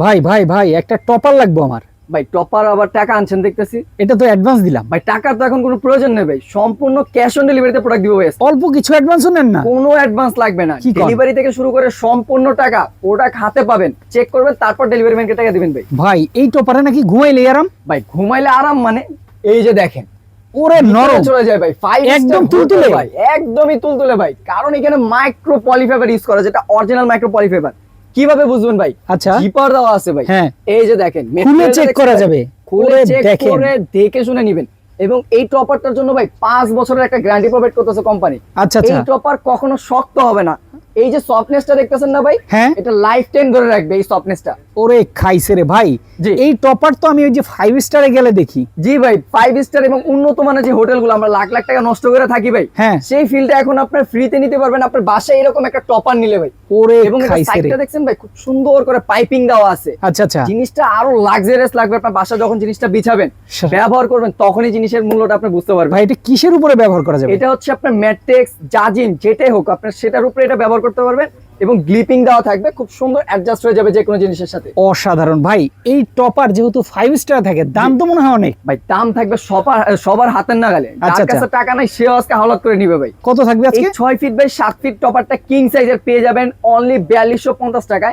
ভাই ভাই ভাই একটা টপার লাগবে আমার। ভাই টপার আবার টাকা আনছেন দেখতেছি। এটা তো অ্যাডভান্স দিলাম। ভাই টাকার তো এখন কোনো প্রয়োজন নেই ভাই। সম্পূর্ণ ক্যাশ অন ডেলিভারিতে প্রোডাক্ট দিব ভাই। অল্প কিছু অ্যাডভান্সও নেন না। কোনো অ্যাডভান্স লাগবে না। ডেলিভারি থেকে শুরু করে সম্পূর্ণ টাকা প্রোডাক্ট হাতে পাবেন। চেক করবেন তারপর ডেলিভারি ম্যানকে টাকা দিবেন ভাই। ভাই এই টপারে নাকি ঘুমাইলে আরাম? ভাই ঘুমাইলে আরাম মানে এই যে দেখেন। ওরে নরম। চলে যায় ভাই। ফাইভ একদম তুলতুলে। ভাই। একদমই তুলতুলে ভাই। কারণ এখানে মাইক্রো পলিফাইবার ইউজ করা যেটা অরিজিনাল মাইক্রো পলিফাইবার কীভাবে বুঝবেন ভাই? আচ্ছা। জিপার দেওয়া আছে ভাই। হ্যাঁ। এই যে দেখেন খুলে চেক করা যাবে। খুলে চেক করে দেখে শুনে নেবেন। এবং এই টপারটার জন্য ভাই পাঁচ বছরের একটা গ্যারান্টি প্রোভাইড করতেছে কোম্পানি আচ্ছা এই আচ্ছা টপার কখনো শক্ত হবে না। এই যে সফটনেসটা দেখতেছেন না ভাই? হ্যাঁ। এটা লাইফ টাইম ধরে রাখবে এই সফটনেসটা ওরে খাইছে রে ভাই। এই টপার তো আমি ওই যে ফাইভ স্টারে গেলে দেখি। জি ভাই ফাইভ স্টার এবং উন্নত মানের যে হোটেলগুলো আমরা লাখ লাখ টাকা নষ্ট করে থাকি ভাই। হ্যাঁ। সেই ফিলটা এখন আপনার ফ্রিতে নিতে পারবেন আপনার বাসায় এরকম একটা টপার নিলে ভাই। ওরে এবং সাইডটা দেখছেন ভাই খুব সুন্দর করে পাইপিং দেওয়া আছে। আচ্ছা আচ্ছা। জিনিসটা আরও লাক্সারিয়াস লাগবে আপনার বাসা যখন জিনিসটা বিছাবেন ব্যবহার করবেন তখনই জিনিসের মূল্যটা আপনি বুঝতে পারবেন। ভাই এটা কিসের উপরে ব্যবহার করা যাবে? এটা হচ্ছে আপনার ম্যাট্রিক্স জাজিন যেটাই হোক আপনার সেটার উপরে এটা ব্যবহার করতে পারবেন এবং গ্লিপিং দেওয়া থাকবে খুব সুন্দর অ্যাডজাস্ট হয়ে যাবে যে কোনো জিনিসের সাথে। অসাধারণ। ভাই এই টপার যেহেতু ফাইভ স্টার থাকে দাম তো মনে হয় অনেক। ভাই দাম থাকবে সবার সবার হাতের নাগালে। আচ্ছা, যার কাছে টাকা নাই সে আজকে হাওলাত করে নিবে ভাই। কত থাকবে আজকে? ছয় ফিট বাই সাত ফিট টপারটা কিং সাইজের পেয়ে যাবেন অনলি বিয়াল্লিশশো পঞ্চাশ টাকায়।